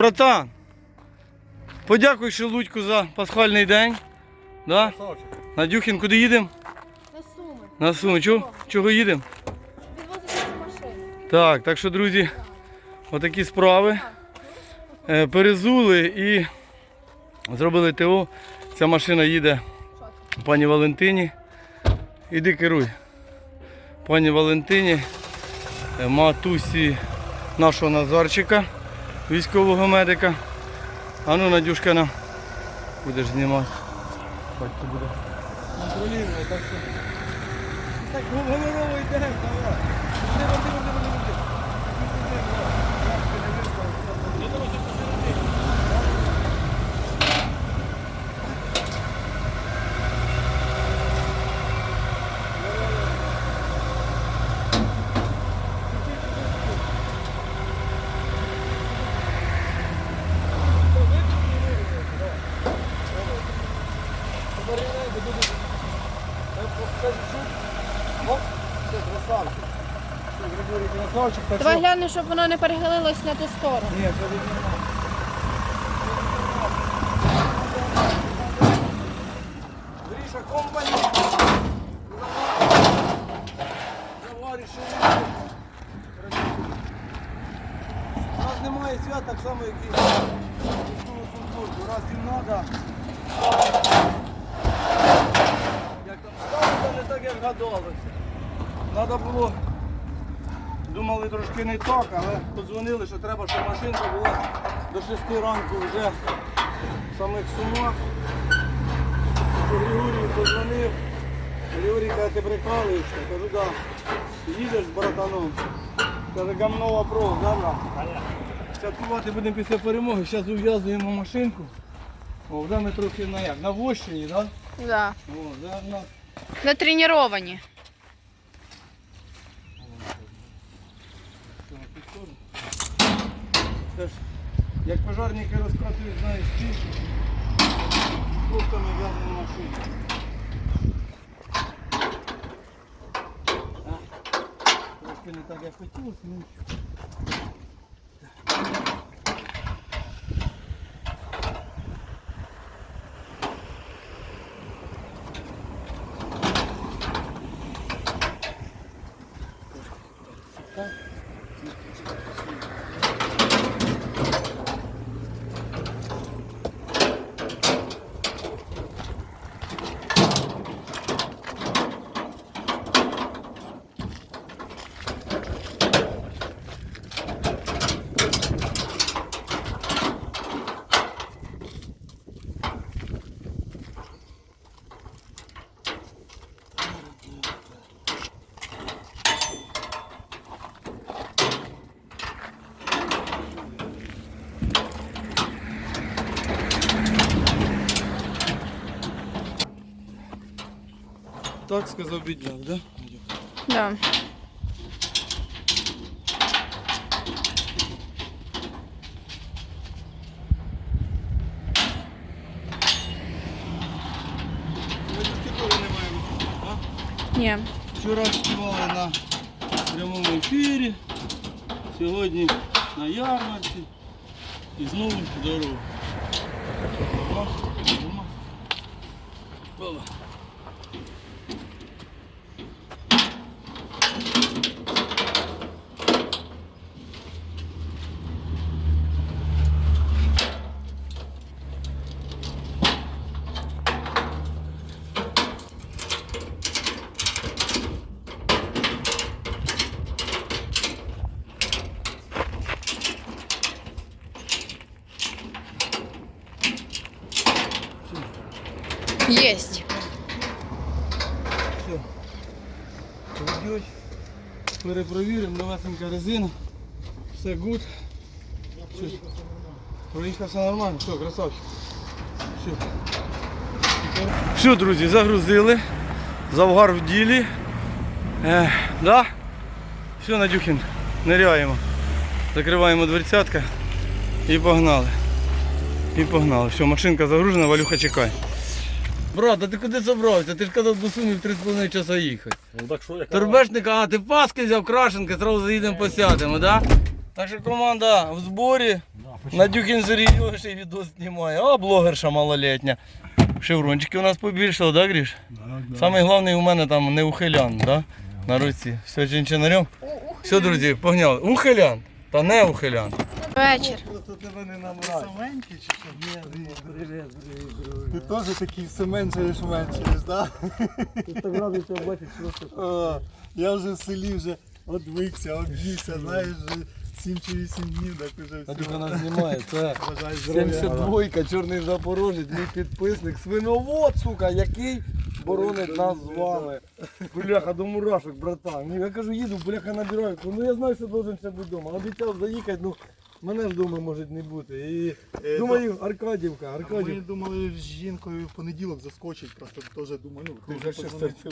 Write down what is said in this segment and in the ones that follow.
Братан, подякуй Шелудьку за пасхальний день. Да? Надюхін, куди їдемо? На суми. На Суми. Чого, чого їдемо? Відвозити машину. Так, так що, друзі, отакі справи. Е, Перезули і зробили ТО. Ця машина їде пані Валентині. Іди керуй. Пані Валентині, е, матусі нашого Назарчика, військового медика. А ну, Надюшка, нам будеш знімати. Батько буде. Контролюємо, так що. Так, головою йде, Красавчик, так Давай глянемо, щоб воно не перехилилось на ту сторону. Ні, це не нормально. Гріша, компані. Товариші. У нас немає свят так само, як і військову футболку. Раз їм треба. Як там сталося, не так, як гадалося. Треба було Думали трошки не так, але подзвонили, що треба, щоб машинка була до 6 ранку вже в самих сумах. Григорій подзвонив. Григорій каже, ти прикалуєшся? Кажу, да. Їдеш з братаном. Каже, гамно вопрос, да, брат? Святкувати будемо після перемоги. Зараз ув'язуємо машинку. О, вже ми трохи на як? На вощині, так? Да? Да. О, зараз нас Натреновані. Це ж, як пожарники розкатують, знаєш, ті, хлопцями в'язану машину. Трошки не так, як хотілося, ну нічого. Так сказав бідняк, да? Да. Надюшки теж немає вихідних, а? Ні. Вчора співали на прямому ефірі, сьогодні на ярмарці і знову дорогу. Нормально? Новесенька резина. Все гуд. Все нормально. Все, красавчик. Все. Все, друзі, загрузили. Завгар в ділі. Е, да? Все, Надюхін, ниряємо. Закриваємо дверцятка і погнали. І погнали. Все, машинка загружена, Валюха чекай. Брат, а ти куди забрався? Ти ж казав до Сумів 3,5 часа їхати. Ну так що, як Торбешника, а ти паски взяв крашенки, зразу заїдемо посядемо, да? Так що команда в зборі. Да, Надюхін Серйоший відос знімає, а блогерша малолетня. Шеврончики у нас побільшало, да, Гріш? Самий головний у мене там не ухилян, да? На руці. Все чинчинарем. Все, друзі, погнали. Ухилян, та не ухилян. Вечір. Просто тебе не чи що? Ні, привіт, привіт, друже. Ти теж такий все меншаєш, меншаєш, так? Тут так радується бачити, що О, Я вже в селі вже одвикся, об'ївся, знаєш, вже 7 чи 8 днів, так уже все. нас знімає, це Бажаю здоров'я. 72 чорний запорожець, мій підписник, свиновод, сука, який боронить нас з вами. Бляха, до мурашок, братан. Я кажу, їду, бляха набираю. Ну я знаю, що должен ще бути вдома. Обіцяв заїхати, ну мене ж вдома може не бути. І Е, думаю, Аркадівка, Ми Аркадівка. думали з жінкою в понеділок заскочить, просто теж думаю, ну, Ти вже ще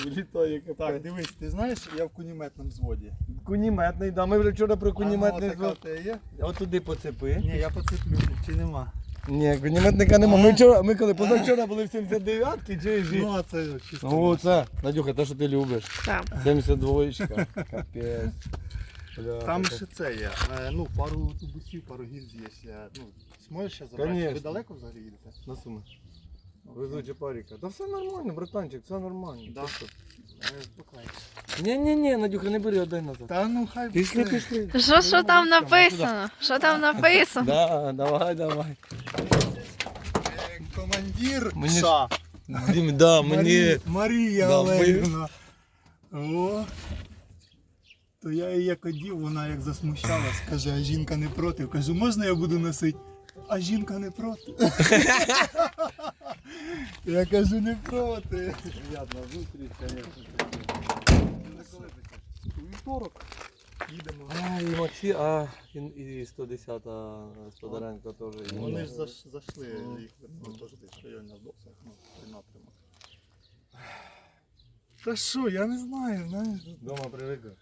вилітає, Так, дивись, ти знаєш, я в куніметному взводі. Куніметний, да. Ми вже вчора про куніметний А, ну, така в тебе є? От туди поцепи. Ні, я поцеплю, чи нема. Ні, куніметника нема. Ми вчора, ми коли позавчора були в 79-ки, чи ж? Ну, а це чисто. О, це, Надюха, те, що ти любиш. Так. 72-ка. Капець. Бля, Там ще це є. е, Ну, пару тубусів, пару гільз є. Ну, зможеш ще забрати? Конечно. Ви далеко взагалі їдете? На суми. Везуча паріка. Та все нормально, братанчик, все нормально. Да. Е, Спокійно. Ні, ні, ні, Надюха, не бери отдай назад. Та ну хай Пішли, буде. пішли. Що, що там написано? Що там написано? Да, давай, давай. Е, Командир Мені Ша. Дім, да, мені. Марія, Марія Да, Олегівна. О. То я її як одів, вона як засмущалась, каже, а жінка не проти. Кажу, можна я буду носити? А жінка не проти. я кажу, не проти. Приятна зустріч, звісно. Вівторок. Їдемо. А, і Максі, а, і, і 110-та Сподаренко теж. Вони ж заш, зайшли, їх ну, теж десь в районі Авдокса, ну, той напрямок. Та що, я не знаю, знаєш. Дома привикли.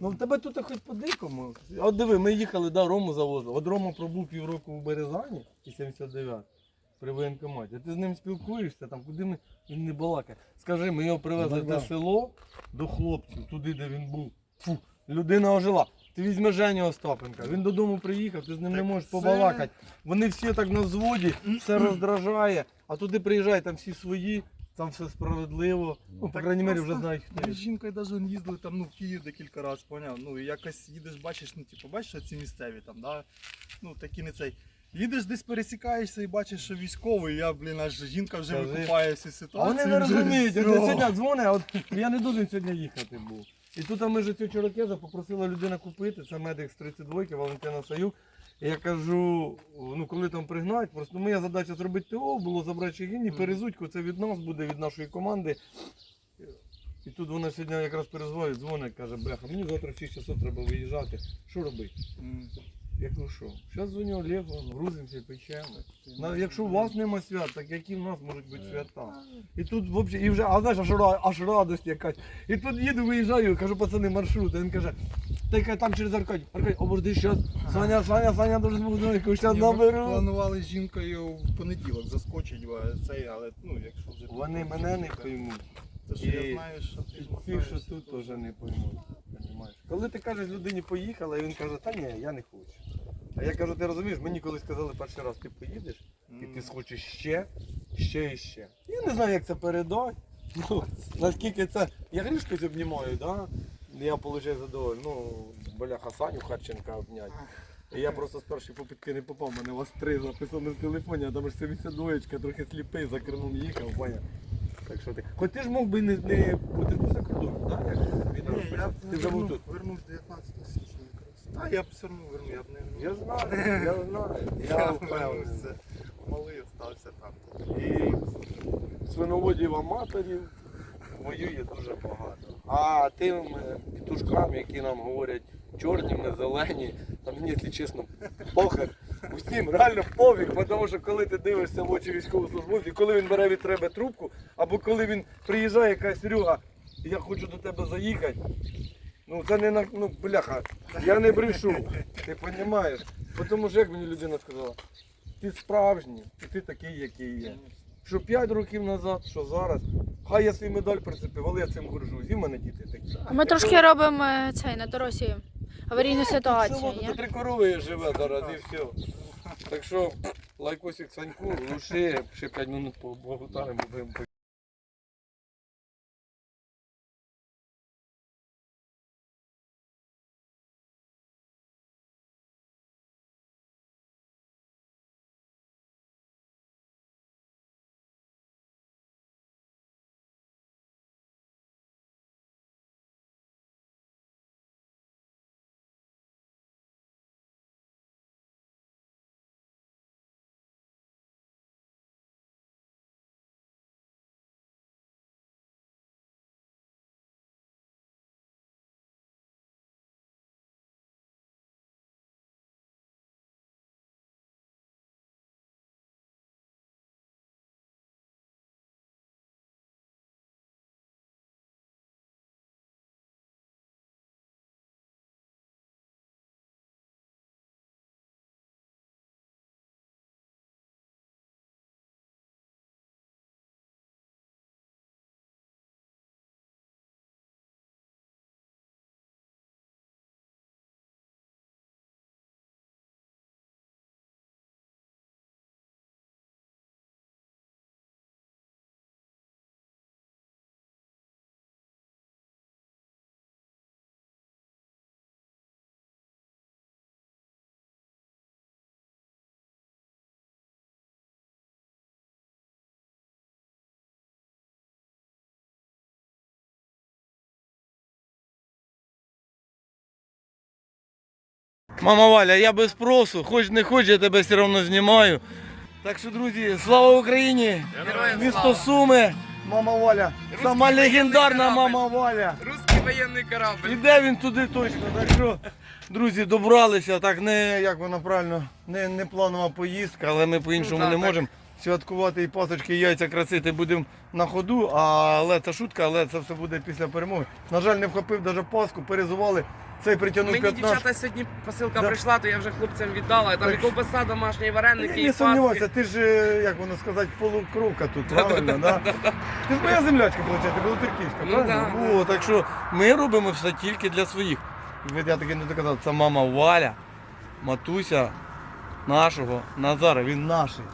Ну в тебе тут хоч по-дикому. От диви, ми їхали, да, Рому завозили. От Рома пробув півроку в Березані і 79 при воєнкоматі. А Ти з ним спілкуєшся, там куди ми він не балакає. Скажи, ми його привезли Да-да. в село до хлопців, туди, де він був. Фу, людина ожила. Ти візьми Женю Остапенка, він додому приїхав, ти з ним не можеш це- побалакати. Вони всі так на взводі, все роздражає, а туди приїжджають, там всі свої, там все справедливо. Ну, по Так крайній мірі, вже знають, хто Ми з жінкою навіть їздили там, ну, в Київ декілька разів, поняв. Ну, і якось їдеш, бачиш, ну, типу, бачиш, ці місцеві там, да? Ну, такі не цей. Їдеш десь пересікаєшся і бачиш, що військовий, я, блін, аж жінка вже Скажи. викупає всю А ситуацію. вони не вже розуміють, от сьогодні дзвонить, а от я не должен сьогодні їхати був. І тут ми ж цю чорокеза попросила людина купити, це медик з 32 Валентина Саюк. Я кажу, ну коли там пригнать, просто моя задача зробити ТО, було забрати Чигині, перезутьку, це від нас буде, від нашої команди. І тут вона сьогодні якраз перезвонить, дзвонить, каже, бляха, мені завтра в 6 часов треба виїжджати. Що робити? Я кажу, що? Зараз дзвоню Олегу, грузимося, печемо. На- Якщо у вас нема свят, так які в нас можуть бути свята? І тут взагалі, і вже, а знаєш, аж, ра- аж радость якась. І тут їду, виїжджаю, кажу, пацани, маршрут. А він каже, яка там через Аркадій. Аркадій, обожди, щас. Саня, Саня, Саня дуже буду, яку щас Ні, ми наберу. планували з жінкою в понеділок заскочить в цей, але ну, якщо вже... Вони мене не поймуть. То що І- я знаю, що ти І ті, що тут теж. теж не поймуть. Понімаєш? Коли ти кажеш людині поїхала, і він каже, та ні, я не хочу. А я кажу, ти розумієш, мені колись сказали перший раз, ти поїдеш, і ти схочеш ще, ще і ще. Я не знаю, як це передати. Ну, наскільки це. Я грішкось обнімаю, да? Я отримую задоволення. Ну, бляха Саню Харченка обняти. І я просто з першої попитки не попав, у мене вас три записано в телефоні, а там ж 72 трохи сліпий, за кермом їхав, поняв. Так що ти. Хоч ти ж мог би не, не бути за кордоном, так? Як Ні, я ти вже був тут. вернусь 19 січня якраз. Та я б все одно верну, я б не Я знаю, я знаю. Я Я впевнений. Малий остався там. І свиноводів аматорів воює дуже багато. А тим е, петушкам, які нам говорять чорні, ми зелені, там мені, якщо чесно, похер. Усім реально пофіг, тому що коли ти дивишся в очі військовослужбовців, коли він бере від тебе трубку, або коли він приїжджає якась Серега, я хочу до тебе заїхати. Ну це не на ну бляха, я не брешу, ти розумієш? Тому що як мені людина сказала, ти справжній, і ти такий, який є. Що 5 років назад, що зараз. Хай я свій медаль прицепив, але я цим горжусь. І в мене діти такі. Ми трошки робимо е, цей на дорозі аварійну ситуацію. село, ні? тут три корови живе зараз і все. Так що лайкосик Саньку, лучше ще 5 минут поблагодаримо, будемо Мама Валя, я без спросу, хоч не хоч, я тебе все одно знімаю. Так що, друзі, слава Україні! Місто Суми! Мама Валя! Сама легендарна мама Валя! Русський воєнний корабль. Іде він туди точно. Так що, друзі, добралися. Так не як воно правильно, не, не планова поїздка, але ми по-іншому Ну, так, не так. можемо. Святкувати і пасочки, і яйця красити будемо на ходу, але це шутка, але це все буде після перемоги. На жаль, не вхопив навіть паску, перезували. Цей притягнув Мені 15. дівчата сьогодні посилка Да. прийшла, то я вже хлопцям віддала. Там і ковбаса, домашні Я вареники, і не сумніваюся, паски. ти ж, е, як воно сказати, полукровка тут, правильно? да? Ти ж моя землячка, виходить, ти Білоцерківська, Ну, правильно? О, так що ми робимо все тільки для своїх. Я таки не доказав, це мама Валя, матуся нашого Назара, він наший.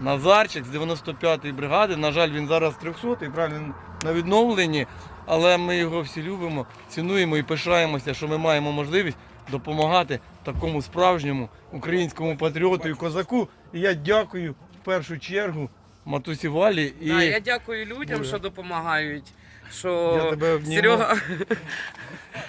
Назарчик з 95-ї бригади. На жаль, він зараз 300-й, правильно, на відновленні, але ми його всі любимо, цінуємо і пишаємося, що ми маємо можливість допомагати такому справжньому українському патріоту і козаку. І я дякую в першу чергу матусі Валі і Да, я дякую людям, що допомагають. Що Я тебе обніму. Серега,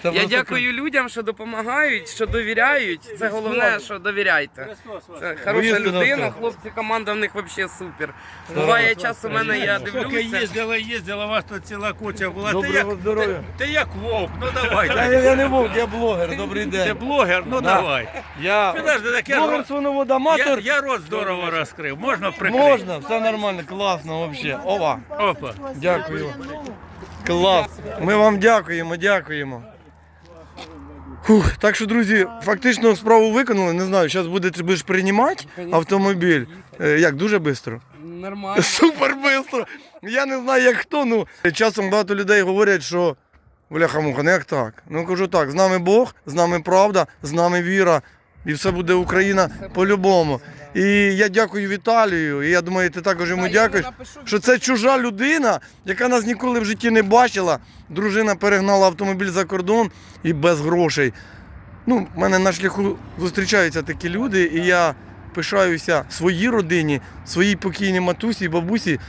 Це я просто дякую людям, що допомагають, що довіряють. Це головне, що довіряйте. Це хороша людина, хлопці, команда в них взагалі супер. Буває час у мене, я Поки дивлюся. їздила, їздила, у вас тут ціла куча була. Ти Доброго як, здоров'я. ти, ти як вовк, ну давай. Я, я, я не вовк, я блогер, добрий Ти день. блогер, ну Да. давай. Я Підожди, так я, блогер рот- я, я рот здорово розкрив. Можна прикрити? Можна, все нормально, класно взагалі. Ова. Опа. Дякую. Клас. Ми вам дякуємо, дякуємо. Фух, так що, друзі, фактично справу виконали. Не знаю, зараз буде, ти будеш приймати автомобіль. Е, Як, дуже швидко? Нормально. Супер швидко. Я не знаю, як хто. Ну, часом багато людей говорять, що бляха-муха, не як так. Ну кажу так, з нами Бог, з нами правда, з нами віра. І все буде Україна по-любому. І я дякую Віталію. І я думаю, ти також йому дякуєш. Що це чужа людина, яка нас ніколи в житті не бачила. Дружина перегнала автомобіль за кордон і без грошей. Ну, в мене на шляху зустрічаються такі люди, і я пишаюся своїй родині, своїй покійній матусі і бабусі.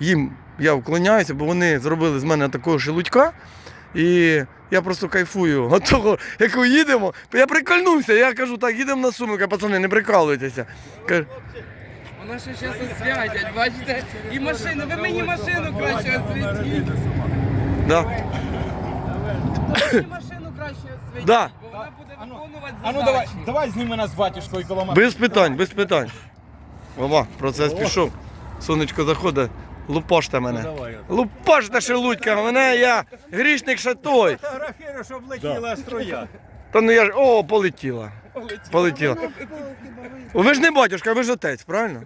Їм я вклоняюся, бо вони зробили з мене такого шелудька. І я просто кайфую від того, як ми їдемо. Я прикольнувся, я кажу, так, їдемо на Суми, кажу, пацани, не прикалуйтеся. Кажу, Вона ще зараз освятять, бачите? І машину, ви мені машину краще освітіть. да. Мені машину краще освітіть, Да. бо вона буде виконувати А ну задачі. давай, давай зніми нас з батюшкою коло мене. Без питань, без питань. Баба, процес пішов. Сонечко заходить, лупаште мене. Лупаште шелудька, мене я грішник ще той. Фотографірую, щоб летіла струя. Та ну я ж. О, полетіла. Полетіла. Ви ж не батюшка, ви ж отець, правильно?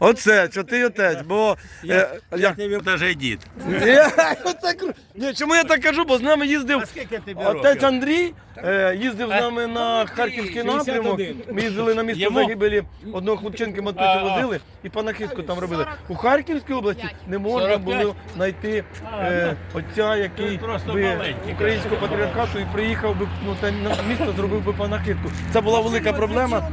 Оце, святий отець, бо е, я, Даже дід. Ні, оце кру- Ні, чому я так кажу? Бо з нами їздив скільки тобі отець Андрій, е, їздив з нами на Харківський напрямок. Ми їздили на місце загибелі одного хлопчинки, мотоцикл возили і панахидку там робили. У Харківській області не можна було знайти е, отця, який Просто би маленький. українського патріархату і приїхав би ну, та на місто, зробив би панахидку. Це була велика проблема.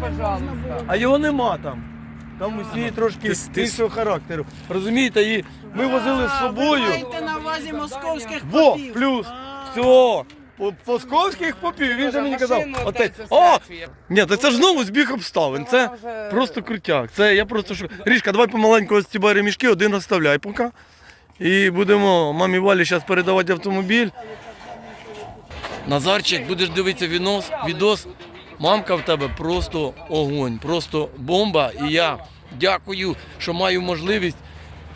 А його нема там. Там усі трошки іншого характеру. Розумієте, і ми возили з собою. Маєте на увазі московських Во, попів. плюс. Все. По московських попів, він же мені казав. Отець. О! Ні, то це ж знову збіг обставин. Це просто крутяк. Це я просто що. Річка, давай помаленьку стібай ремішки, один оставляй поки. І будемо мамі Валі зараз передавати автомобіль. Назарчик, будеш дивитися відос, відос. Мамка в тебе просто огонь, просто бомба. І я дякую, що маю можливість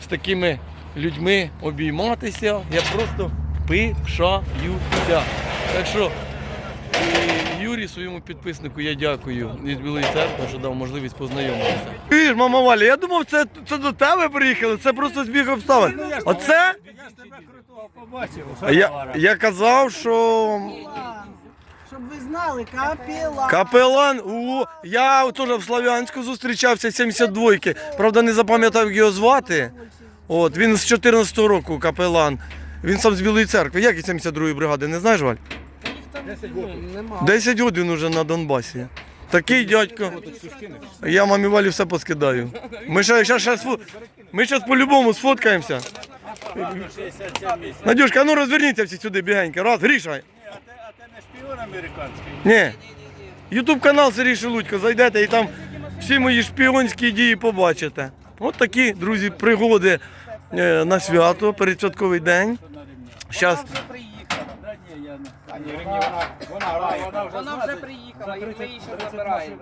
з такими людьми обійматися. Я просто пишаюся. Так що і Юрі, своєму підписнику, я дякую із Білої церкви, що дав можливість познайомитися. Ти мама Валя, я думав, це, це до тебе приїхали, це просто збіг обставин. Оце Я ж тебе крутого побачив. Я, я казав, що Щоб ви знали, капіла. капелан у я теж в Слав'янську зустрічався 72-ки. Правда, не запам'ятав його звати. От він з 14-го року капелан. Він сам з Білої церкви. Як із 72-ї бригади, не знаєш, Валь? 10 годин уже на Донбасі. Такий дядько. Я мамі Валі все поскидаю. Ми ще, ще, ще, ми зараз по-любому сфоткаємося. Надюшка, ну розверніться всі сюди бігенько. Раз, Гріша. Шпіон американський? Ні. Ютуб канал Сергій Шелудько, зайдете і там всі мої шпіонські дії побачите. От такі, друзі, пригоди е, на свято, передсвятковий день. Щас... Вона вже приїхала, і ми її ще забираємо.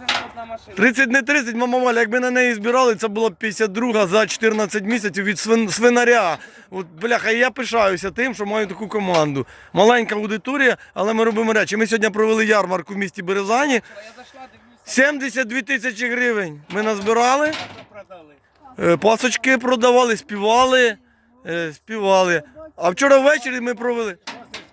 Тут вже не одна машина. 30 не 30, мама Валя, якби на неї збирали, це була б 52 за 14 місяців від свин, свинаря. От, бляха, і я пишаюся тим, що маю таку команду. Маленька аудиторія, але ми робимо речі. Ми сьогодні провели ярмарку в місті Березані. Я зайшла, дивлюся. 72 тисячі гривень ми назбирали. Продали. Е, Пасочки продавали, співали, е, співали. А вчора ввечері ми провели.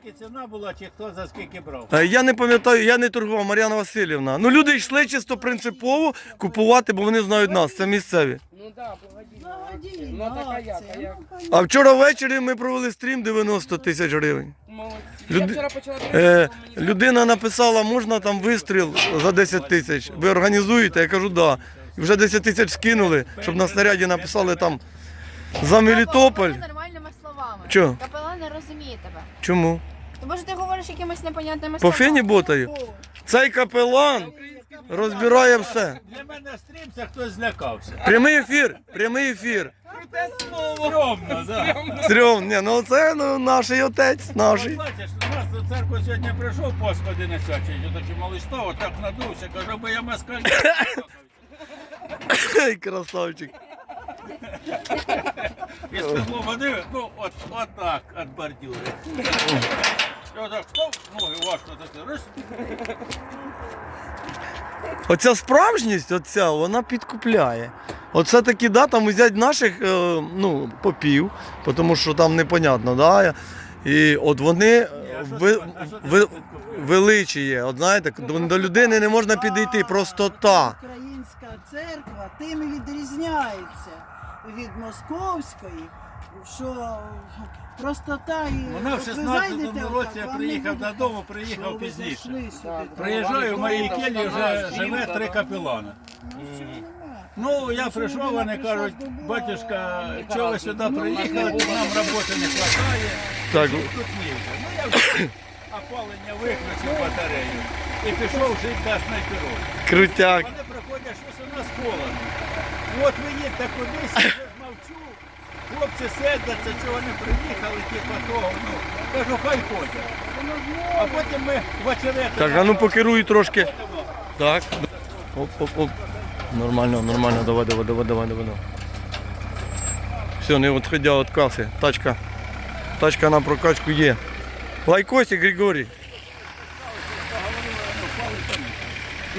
Скільки ціна була, чи хто за скільки брав? Е, Я не пам'ятаю, я не торгував, Мар'яна Васильівна. Ну люди йшли чисто принципово купувати, бо вони знають нас, це місцеві. Ну да. Благодійна Ну така як, а як? Ну, А вчора ввечері ми провели стрім 90 тисяч гривень. Молодці. Люди- Я вчора почала Е, дивитися, мені людина написала, можна там вистріл за 10 тисяч. Ви організуєте? Я кажу, да. І вже 10 тисяч скинули, щоб на снаряді написали там за Мелітополь. Нормальними словами. Чо? Капелан не розуміє тебе. Чому? Що ти говориш якимись непонятними По фені ботаю. Цей капелан розбирає все. Для мене стрім це хтось злякався. Прямий ефір, прямий ефір. Стрьомно, да. Стрьом, ні, ну це ну, наш отець, наш. От Бачиш, у нас до церкви сьогодні прийшов пост один свячий, такий малий став, так надувся, кажу, бо я москаль. Ей, красавчик. І спекло води, ну, от, от так, від бордюри. І отак став, ноги важко таке, раз, Оця справжність, оця, вона підкупляє. Оце такі, да, там взяти наших е, ну, попів, тому що там непонятно, да. І от вони е, ви, ви, величіє. От знаєте, до, до людини не можна підійти, простота. Українська церква тим і відрізняється від московської, що простота і Вона в от ви 16-му зайдете році отак, я вам приїхав буде- додому, приїхав ви пізніше. зайшли сюди? Приїжджаю, в моїй келі вже живе три капелана. Ну, я прийшов, вони кажуть, батюшка, чого ви сюди приїхали, тут нам роботи не вистачає, Так, тут ні вже. Ну, я вже опалення виключив батарею і пішов жити до снайперів. крутяк. Вони приходять, щось у нас холодно. От ви їдьте кудись, мовчу. Хлопці сердяться, що вони приїхали, типу того. Ну, кажу, хай ходять. А потім ми в очерети. Так, а ну покеруй трошки. Так. Оп, оп, оп. Нормально, нормально, давай, давай, давай, давай, давай. Все, не відходя від каси. Тачка. Тачка на прокачку є. Лайкосик, Григорій.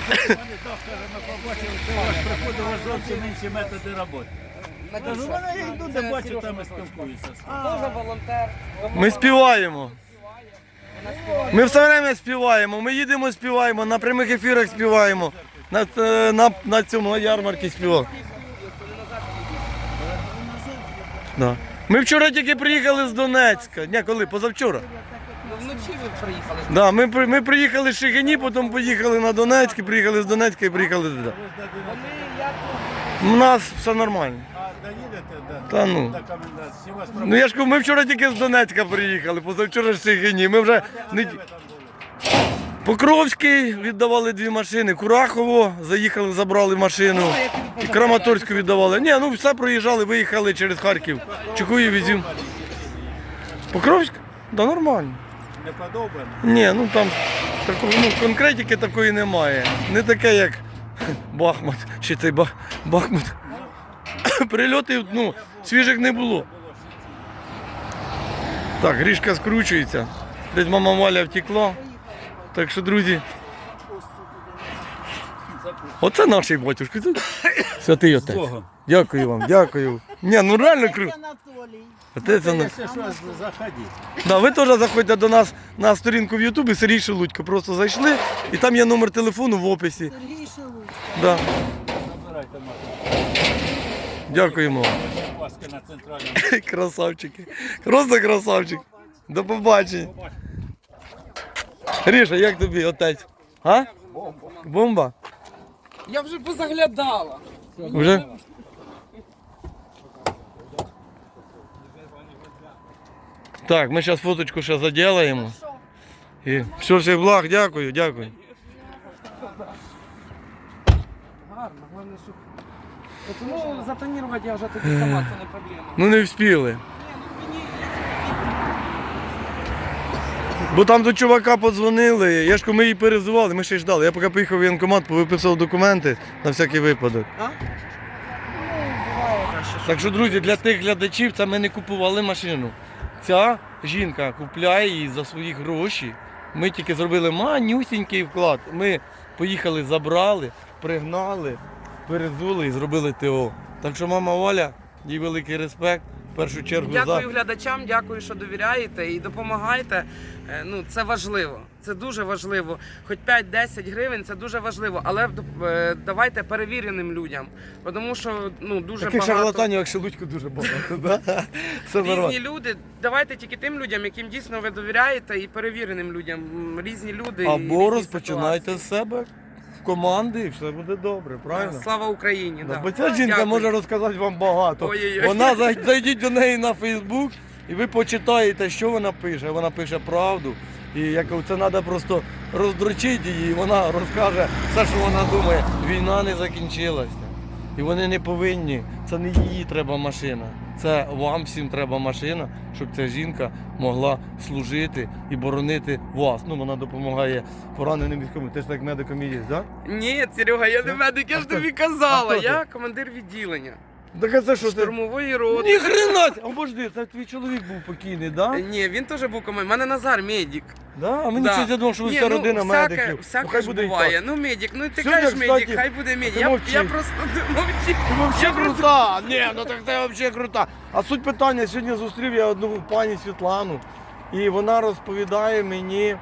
Вони докторами побачили, що у вас приходить, зовсім інші методи роботи. Кажу, вони йдуть, де бачу, там і спілкуються. Теж волонтер. Ми співаємо. Ми все время співаємо. Ми їдемо, співаємо, на прямих ефірах співаємо. На, е, на, на цьому на ярмарці співав. Да. Ми вчора тільки приїхали з Донецька. Ні, коли? Позавчора. Ну, вночі ви приїхали. Да, ми, при- ми приїхали з Шигині, потім поїхали на Донецьк, і приїхали з Донецька і приїхали туди. Вони як У нас все нормально. Доїдете до, Та ну. до комендантської? Вас Ну я ж кажу, ми вчора тільки з Донецька приїхали, позавчора з Шигині. Ми вже не... ви там були? Покровський віддавали дві машини, Курахово заїхали, забрали машину. І Краматорську віддавали. Ні, ну все проїжджали, виїхали через Харків. Чекую візів. Покровськ? Да нормально. Не подобано? Ні, ну там такого, ну, конкретики такої немає. Не таке, як Бахмут чи цей Бах, Бахмут. Прильотів ну, свіжих не було. Так, грішка скручується. Десь мама Валя втекла. Так що, друзі. Оце наш батюшка. Святий отець. Дякую вам, дякую. Ні, ну реально круто. Отець Ана- Якщо що, заходіть. Да, ви теж заходьте до нас на сторінку в Ютубі Сергій Шелудько. Просто зайшли і там є номер телефону в описі. Сергій Шелудько. Да. Забирайте машину. Дякуємо. Красавчики. Просто красавчик. До побачення. Гріша, як тобі отець? А? Бомба? Я вже позаглядала. Вже? Так, ми зараз фоточку ще заділаємо. І все, всіх благ, дякую, дякую. Гарно, головне, щоб... Ну, затонірувати я вже тобі сама, це не проблема. Ну не вспіли. Бо там до чувака подзвонили, я ж ми її перезували, ми ще й ждали. Я поки поїхав в воєнкомат, повиписав документи на всякий випадок. Так що, друзі, для тих глядачів це ми не купували машину. Ця жінка купляє її за свої гроші. Ми тільки зробили манюсінький вклад. Ми поїхали, забрали, пригнали, перезули і зробили ТО. Так що мама Оля, їй великий респект. В першу чергу за. Дякую глядачам, дякую, що довіряєте і допомагаєте. Е, Ну, це важливо. Це дуже важливо. Хоч 5-10 гривень це дуже важливо. Але е, давайте перевіреним людям. Тому що ну, дуже Таких багато шарлатанів, як Шелудько, дуже багато. да? Різні нормально. люди. Давайте тільки тим людям, яким дійсно ви довіряєте, і перевіреним людям. Різні люди. і Або різні розпочинайте з себе команди і все буде добре, правильно? Слава Україні! Да. Бо ця жінка Дякую. може розказати вам багато. Ой-ой-ой. Вона зай- зайдіть до неї на Фейсбук і ви почитаєте, що вона пише. Вона пише правду. І як це треба просто роздрочити її, і вона розкаже все, що вона думає. Війна не закінчилася. І вони не повинні. Це не її треба машина. Це вам всім треба машина, щоб ця жінка могла служити і боронити вас. Ну, вона допомагає пораненим військовим. Ти ж так медиком їдеш, так? Ні, Серега, я не медик, я ж тобі казала. Я командир відділення Так а це що ти? штурмової роти. Ні хрена! Обожди, це твій чоловік був покійний, да? Ні, він теж був командир. У мене Назар медик. Да? А мені Да. щось я думав, що ви Ні, вся ну, родина всяке, медиків. Всяке ну, хай буде і буває. так. Ну, медик, ну ти Сьогодні, кажеш медик, кстати, хай буде медик. ти Я, мовчи. я просто мовчи. Ти просто- крута! Ні, ну так це взагалі крута. А суть питання, сьогодні зустрів я одну пані Світлану, і вона розповідає мені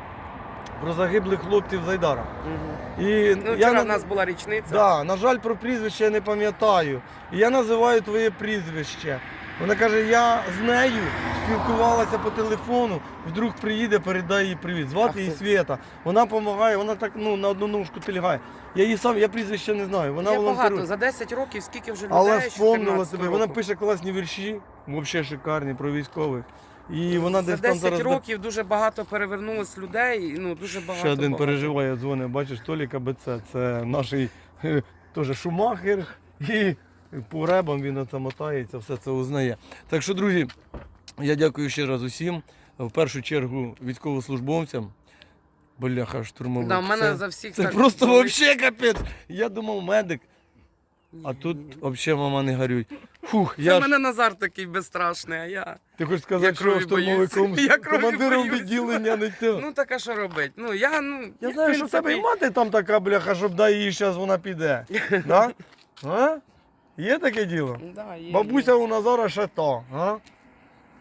про загиблих хлопців з Айдара. І Ну, я вчора на- в нас була річниця. Да, на жаль, про прізвище я не пам'ятаю. І я називаю твоє прізвище. Вона каже, я з нею спілкувалася по телефону, вдруг приїде, передай їй привіт. Звати її Свєта. Вона допомагає, вона так ну, на одну ножку тилягає. Я її сам, я прізвище не знаю. Вона я волонтерує. багато, за 10 років скільки вже людей. Але з вспомнила 14 себе. Вона року. пише класні вірші, взагалі шикарні про військових. І вона За десь там 10 зараз. років дуже багато перевернулось людей, ну дуже багато. Ще один багато. переживає, дзвонить, бачиш, Толік АБЦ. Це наш е, теж шумахер і по ребам він оце мотається, все це узнає. Так що, друзі, я дякую ще раз усім. В першу чергу військовослужбовцям. Бляха, штурмовик. Да, в мене це, за всіх це так просто взагалі капець. Я думав, медик. А тут взагалі мама не горюй. Фух, Це я ж, мене Назар такий безстрашний, а я. ти хочеш я що крові штурмовиком, боюся. Я крові командиром боюся. відділення не те. Ну так а що робить? Ну я ну Я знаю, що в тебе і мати там така бляха, щоб дай їй зараз вона піде. Да? А? Є таке діло? Да, є, Бабуся у Назара ще то. А?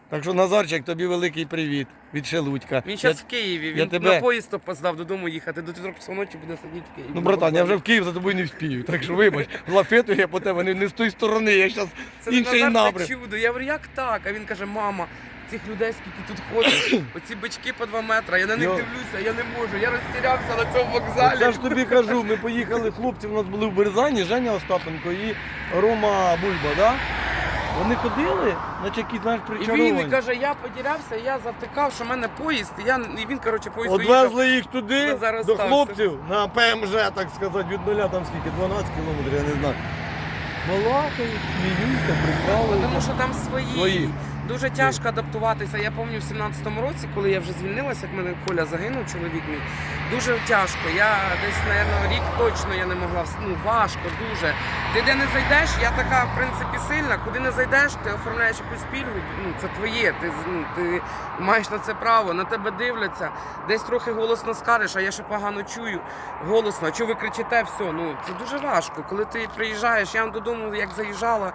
Так що, Назарчик, тобі великий привіт від Шелудька. Він Я- зараз в Києві, я він тебе- на поїзд опоздав додому їхати, до 4 часов ночі буде сидіти в Києві. Ну, братан, я вже в Київ за тобою не вспію. Так що вибач, лафетую я по тебе не, не з тої сторони, я зараз Це інший напрям. Чудо. Я говорю, як так? А він каже, мама, цих людей скільки тут ходять, оці бички по 2 метри, я на них Йо. дивлюся, я не можу, я розтірявся на цьому вокзалі. Я ж тобі кажу, ми поїхали, хлопці у нас були в Березані, Женя Остапенко і Рома Бульба, да? Вони ходили, наче якісь, знаєш, І він причаровані. каже, я потерявся, я завтикав, що в мене поїзд, і, я, і він, коротше, поїзд Одвезли їх туди, зараз до хлопців, на ПМЖ, так сказати, від нуля там скільки, 12 кілометрів, я не знаю. Балакають, сміються, Тому що там свої. Свої. Дуже тяжко адаптуватися. Я пам'ятаю в 17-му році, коли я вже звільнилася, як мене Коля загинув, чоловік мій. Дуже тяжко. Я десь, мабуть, рік точно я не могла. Ну, важко, дуже. Ти де не зайдеш, я така, в принципі, сильна. Куди не зайдеш, ти оформляєш якусь пільгу. Ну, це твоє. Ти, ну, ти маєш на це право, на тебе дивляться. Десь трохи голосно скажеш, а я ще погано чую. Голосно, що ви кричите, все. Ну, це дуже важко. Коли ти приїжджаєш, я додому, як заїжджала,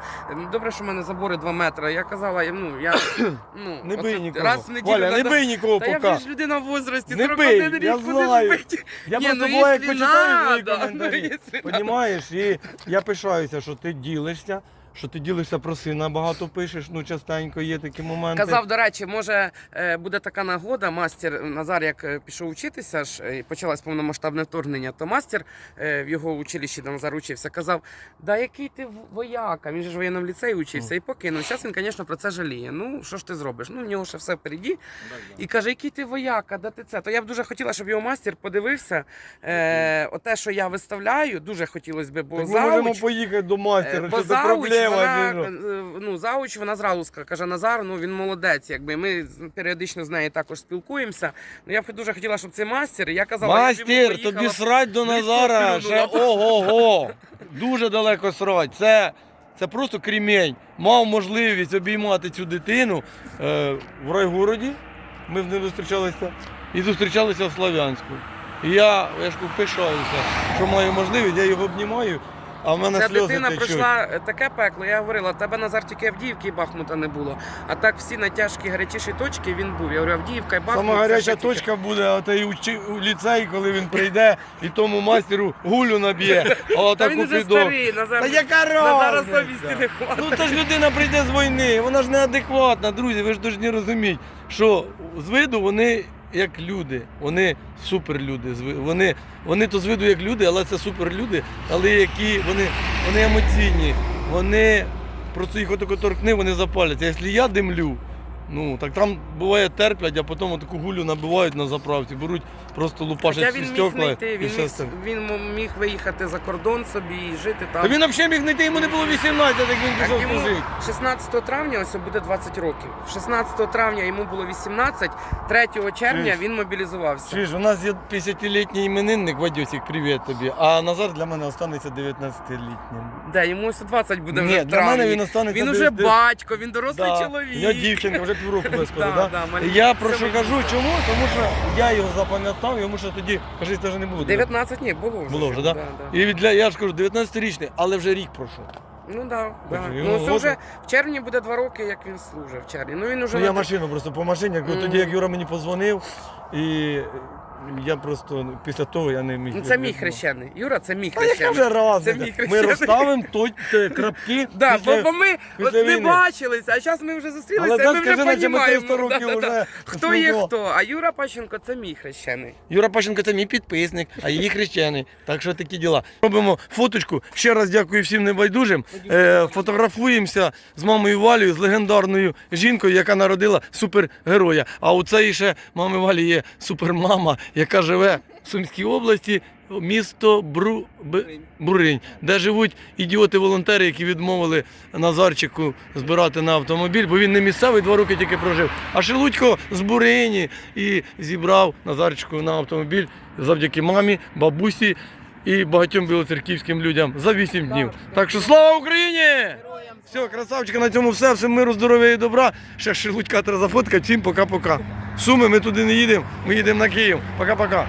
добре, що в мене забори 2 метри. Я казала, я, я ну, Не оце бий нікого. раз в неділю. Валя, не надо- бий нікого Та я поки. вже ж людина в возрасті, Не 41 бий, рік, я куди ж знаю. бити? Я Ні, просто ну, буває, як якщо почитаю твої надо, коментарі. ну, якщо надо. Понімаєш? І я пишаюся, що ти ділишся, що ти ділишся про сина, багато пишеш, ну частенько є такі моменти. Казав, до речі, може е, буде така нагода. Мастер Назар, як е, пішов учитися, ж е, почалось повномасштабне вторгнення, то мастер е, в його училищі де Назар учився, казав: Да який ти вояка? Він же ж в воєнному ліцеї учився і покинув. Зараз він, звісно, про це жаліє. Ну що ж ти зробиш? Ну в нього ще все впереді. І каже, який ти вояка, да ти це? То я б дуже хотіла, щоб його мастер подивився. Е, оте, що я виставляю, дуже хотілося б, бо Так ми можемо поїхати до Е, мастера, Бо що це проблема. Вона, е, ну, зауч, вона зразу каже, Назар, ну він молодець, якби ми періодично з нею також спілкуємося. Ну я б дуже хотіла, щоб цей мастер, я казала, я Мастер, поїхала тобі срать до Назара, ще ого-го. Дуже далеко срать. Це, це просто крімень. Мав можливість обіймати цю дитину е, в райгороді. Ми з ним зустрічалися. І зустрічалися в Слов'янську. І я, я ж пишаюся, що маю можливість, я його обнімаю, а в мене Ця сльози дитина течуть. пройшла е, таке пекло. Я говорила, тебе Назар тільки Авдіївки і Бахмута не було. А так всі найтяжкі гарячіші точки він був. Я говорю, Авдіївка і Бахмут. Сама гаряча точка буде отей учи- у ліцей, коли він прийде і тому мастеру гулю наб'є. Та він вже старий, Назар. Та яка Назара совісті не хватить. Ну то ж людина прийде з війни, вона ж неадекватна, друзі, ви ж повинні розуміти, що з виду вони як люди, вони суперлюди. Вони, вони то з виду як люди, але це суперлюди, але які вони, вони емоційні, вони просто їх отако торкни, вони запаляться. Якщо я димлю, ну так там буває терплять, а потім таку гулю набивають на заправці, беруть, просто лупашать Хоча всі він міг стекла не йти, і він все міг, він м- міг виїхати за кордон собі і жити там. Та він взагалі міг не йти, йому не було 18, як він Так пішов йому служити. 16 травня ось буде 20 років. 16 травня йому було 18, 3 червня Чуєш? він мобілізувався. Чуєш, у нас є 50-літній іменинник, Вадюсик, привіт тобі. А Назар для мене останеться 19-літнім. Де йому ось 20 буде Ні, вже в для мене він останеться Він уже десь- батько, він дорослий Да. чоловік. Я дівчинка, вже півроку без Да, да, да, маленький. Я про що кажу, чому? Тому що я його запам'ятав, йому ще тоді, кажись, теж не було. 19 ні, було вже. Було вже, так? Да, Да? да. І від- для, я ж кажу, 19-річний, але вже рік пройшов. Ну да, да. Йому Ну це вже в червні буде два роки, як він служив в червні. Ну він уже Ну, я на- машину просто по машині, як Мгм. тоді як Юра мені подзвонив, і я просто після того я не міг. Ну це мій хрещений. Юра, це мій Та яка хрещений. вже Це разниця? мій Ми хрещений. розставимо той те, крапки. Да, бо, бо ми після от не війни. бачилися, а зараз ми вже зустрілися, Але і ми вже скажи, наче ми розуміємо. 300 років вже Хто є спілкували. хто? А Юра Пащенко це мій хрещений. Юра Пащенко це мій підписник, а її хрещений. Так що такі діла. Робимо фоточку. Ще раз дякую всім небайдужим. Е, фотографуємося з мамою Валею, з легендарною жінкою, яка народила супергероя. А у цієї ще мами Валі є супермама, яка живе в Сумській області. Місто Бру... Буринь, де живуть ідіоти-волонтери, які відмовили Назарчику збирати на автомобіль, бо він не місцевий, два роки тільки прожив. А Шелудько з Бурині і зібрав Назарчику на автомобіль завдяки мамі, бабусі і багатьом білоцерківським людям за 8 днів. Так що слава Україні! Все, красавчика, на цьому все. Всім миру, здоров'я і добра. Ще Шелудька треба зафоткати. Всім пока-пока. Суми, ми туди не їдемо, ми їдемо на Київ. Пока-пока.